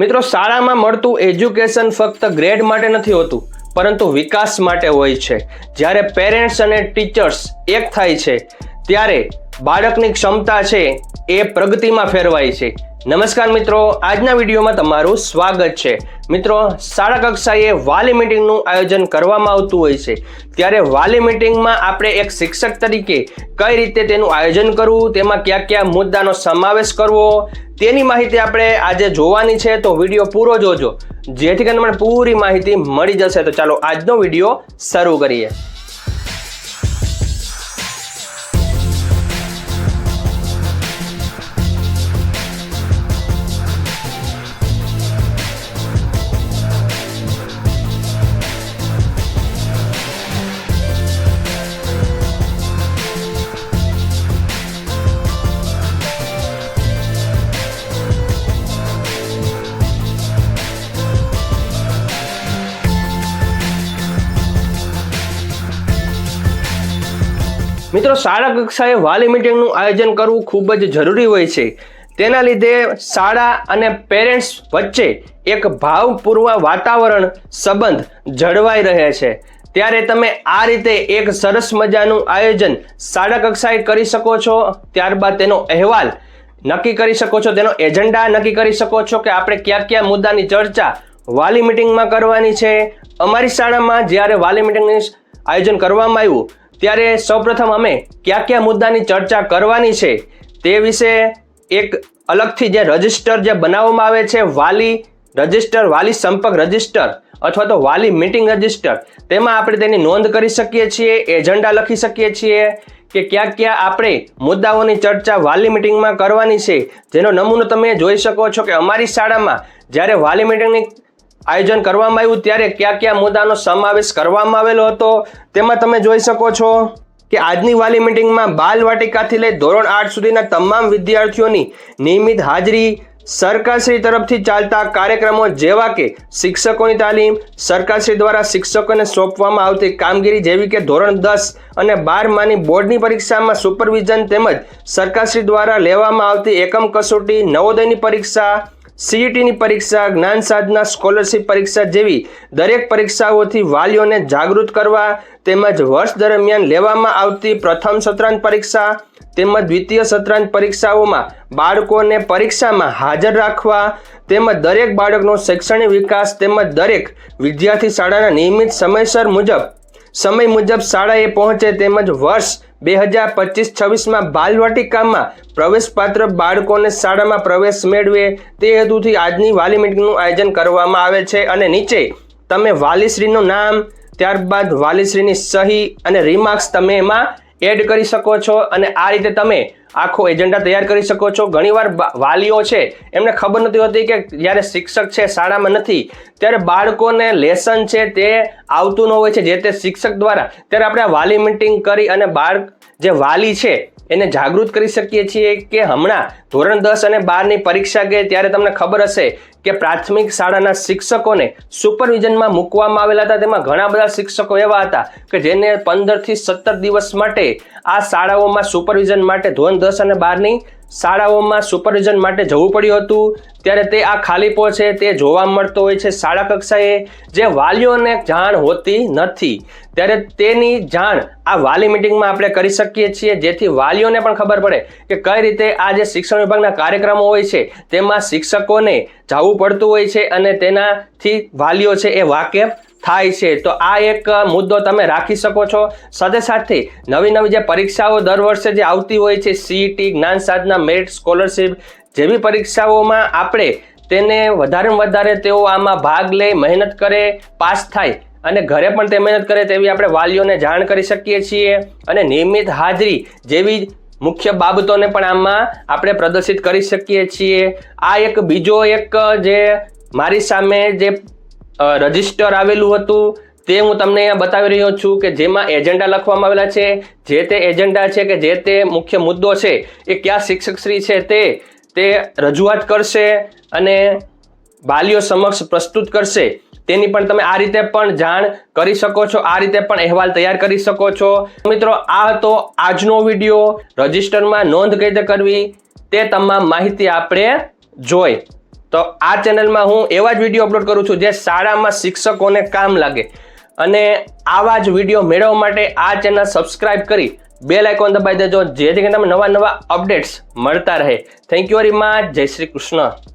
મિત્રો, શાળામાં મળતું એજ્યુકેશન ફક્ત ગ્રેડ માટે નથી હોતું, પરંતુ વિકાસ માટે હોય છે. જ્યારે પેરેન્ટ્સ અને ટીચર્સ એક થાય છે, ત્યારે બાળકની ક્ષમતા છે એ પ્રગતિમાં ફેરવાય છે. નમસ્કાર મિત્રો, આજના વિડીયોમાં તમારું સ્વાગત છે. મિત્રો, શાળા કક્ષાએ વાલી મિટિંગનું આયોજન કરવામાં આવતું હોય છે. ત્યારે વાલી મિટિંગમાં આપણે એક શિક્ષક તરીકે કઈ રીતે તેનું આયોજન કરવું, તેમાં કયા કયા મુદ્દાનો સમાવેશ કરવો, તેની માહિતી આપણે આજે જોવાની છે, તો વીડિયો પૂરો જોજો. જેથી કરીને મને પૂરી માહિતી મળી જશે. તો ચાલો આજનો વીડિયો શરૂ કરીએ. મિત્રો, શાળા કક્ષાએ વાલી મિટિંગનું આયોજન કરવું ખૂબ જ જરૂરી હોય છે. તેના લીધે શાળા અને પેરેન્ટ્સ વચ્ચે એક ભાવપૂર્વ વાતાવરણ સંબંધ જળવાઈ રહે છે. ત્યારે તમે આ રીતે એક સરસ મજાનું આયોજન શાળા કક્ષાએ કરી શકો છો, ત્યારબાદ તેનો અહેવાલ નક્કી કરી શકો છો, તેનો એજન્ડા નક્કી કરી શકો છો કે આપણે કયા કયા મુદ્દાની ચર્ચા વાલી મિટિંગમાં કરવાની છે. અમારી શાળામાં જ્યારે વાલી મિટિંગનું આયોજન કરવામાં આવ્યું ત્યારે સૌપ્રથમ અમે કયા કયા મુદ્દાની ચર્ચા કરવાની છે તે વિશે એક અલગથી જે રજિસ્ટર જે બનાવવામાં આવે છે, વાલી રજિસ્ટર, વાલી સંપર્ક રજિસ્ટર અથવા તો વાલી મીટિંગ રજિસ્ટર, તેમાં આપણે તેની નોંધ કરી શકીએ છીએ, એજન્ડા લખી શકીએ છીએ કે ક્યાં ક્યાં આપણે મુદ્દાઓની ચર્ચા વાલી મિટિંગમાં કરવાની છે. જેનો નમૂનો તમે જોઈ શકો છો કે અમારી શાળામાં જ્યારે વાલી મિટિંગની આયોજન કરવામાં આવ્યું, ત્યારે કયા કયા મુદ્દાનો સમાવેશ કરવામાં આવેલો હતો? તેમાં તમે જોઈ શકો છો કે આજની વાલી મિટિંગમાં બાલ વાટિકાથી લઈ ધોરણ આઠ સુધીના તમામ વિદ્યાર્થીઓની નિયમિત હાજરી, સરકારશ્રી તરફથી ચાલતા કાર્યક્રમો જેવા કે શિક્ષકોની તાલીમ, સરકારશ્રી દ્વારા શિક્ષકોને સોંપવામાં આવતી કામગીરી જેવી કે ધોરણ દસ અને બારમાની બોર્ડની પરીક્ષામાં સુપરવિઝન તેમજ સરકારશ્રી દ્વારા લેવામાં આવતી એકમ કસોટી, નવોદયની પરીક્ષા સીઈટીની પરીક્ષા, જ્ઞાન સાધના, સ્કોલરશિપ પરીક્ષા જેવી દરેક પરીક્ષાઓથી વાલીઓને જાગૃત કરવા તેમજ વર્ષ દરમિયાન લેવામાં આવતી પ્રથમ સત્રાંત પરીક્ષા તેમજ દ્વિતીય સત્રાંત પરીક્ષાઓમાં બાળકોને પરીક્ષામાં હાજર રાખવા તેમજ દરેક બાળકનો શૈક્ષણિક વિકાસ તેમજ દરેક વિદ્યાર્થી શાળાના નિયમિત સમયસર મુજબ સમય મુજબ શાળાએ પહોંચે તેમજ વર્ષ બે હજાર પચીસ છવ્વીસમાં બાલવાટિકામાં પ્રવેશપાત્ર બાળકોને શાળામાં પ્રવેશ મેળવે તે હેતુથી આજની વાલી મિટિંગનું આયોજન કરવામાં આવે છે અને નીચે તમે વાલીશ્રીનું નામ, ત્યારબાદ વાલીશ્રીની સહી અને રિમાર્ક્સ તમે એમાં એડ કરી શકો છો અને આ રીતે તમે આખો એજન્ડા તૈયાર કરી શકો છો. ઘણીવાર વાલીઓ છે, એમને ખબર નથી હોતી કે જ્યારે શિક્ષક છે શાળામાં નથી, ત્યારે બાળકોને લેસન છે તે આવતું ન હોય છે. જે તે શિક્ષક દ્વારા ત્યારે આપણે વાલી મિટિંગ કરી અને બાળક જે વાલી છે, એને જાગૃત કરી શકીએ છીએ કે હમણાં ધોરણ દસ અને બારની પરીક્ષા ગઈ ત્યારે તમને ખબર હશે કે પ્રાથમિક શાળાના શિક્ષકોને સુપરવિઝનમાં મૂકવામાં આવેલા હતા. તેમાં ઘણા બધા શિક્ષકો એવા હતા કે જેને પંદરથી સત્તર દિવસ માટે આ શાળાઓમાં સુપરવિઝન માટે ધોરણ દસ અને બારની શાળાઓમાં સુપરવિઝન માટે જવું પડ્યું હતું. ત્યારે તે આ ખાલીપો છે તે જોવા મળતો હોય છે શાળા કક્ષાએ, જે વાલીઓને જાણ હોતી નથી. ત્યારે તેની જાણ આ વાલી મિટિંગમાં આપણે કરી શકીએ છીએ, જેથી વાલીઓને પણ ખબર પડે કે કઈ રીતે આ જે શિક્ષણ વિભાગના કાર્યક્રમો હોય છે, તેમાં શિક્ષકોને જવું પડતું હોય છે અને તેનાથી વાલીઓ છે એ વાકેફ થાય છે. તો આ એક મુદ્દો તમે રાખી શકો છો. સાથે સાથે નવી નવી જે પરીક્ષાઓ દર વર્ષે જે આવતી હોય છે સીઈટી જ્ઞાન સાધના, મેરિટ, સ્કોલરશિપ જેવી પરીક્ષાઓમાં આપણે તેને વધારે વધારે તેઓ આમાં ભાગ લે, મહેનત કરે, પાસ થાય અને ઘરે પણ તે મહેનત કરે તેવી આપણે વાલીઓને જાણ કરી શકીએ છીએ અને નિયમિત હાજરી જેવી મુખ્ય બાબતોને પણ આમાં આપણે પ્રદર્શિત કરી શકીએ છીએ. આ એક બીજો એક જે મારી સામે જે રજિસ્ટર આવેલું હતું. તે હું તમને અહીંયા બતાવી રહ્યો છું કે જેમાં એજન્ડા લખવામાં આવેલા છે, જે તે એજન્ડા છે કે જે તે મુખ્ય મુદ્દો છે, એ કયા શિક્ષકશ્રી છે તે તે રજૂઆત કરશે અને વાલીઓ સમક્ષ પ્રસ્તુત કરશે. તેની પણ તમે આ રીતે પણ જાણ કરી શકો છો, આ રીતે પણ અહેવાલ તૈયાર કરી શકો છો. મિત્રો, આ હતો આજનો વીડિયો. રજિસ્ટરમાં નોંધ કઈ રીતે કરવી, તે તમામ માહિતી આપણે જોઈ. તો આ ચેનલમાં હું એવા જ વીડિયો અપલોડ કરું છું જે શાળામાં શિક્ષકોને કામ લાગે. અને આવા જ વીડિયો મેળવવા માટે આ ચેનલ સબસ્ક્રાઇબ કરી બે લાઇકોન દબાવી દેજો, જેથી કરીને તમે નવા નવા અપડેટ્સ મળતા રહે. થેન્ક યુ વેરી મચ જય શ્રી કૃષ્ણ.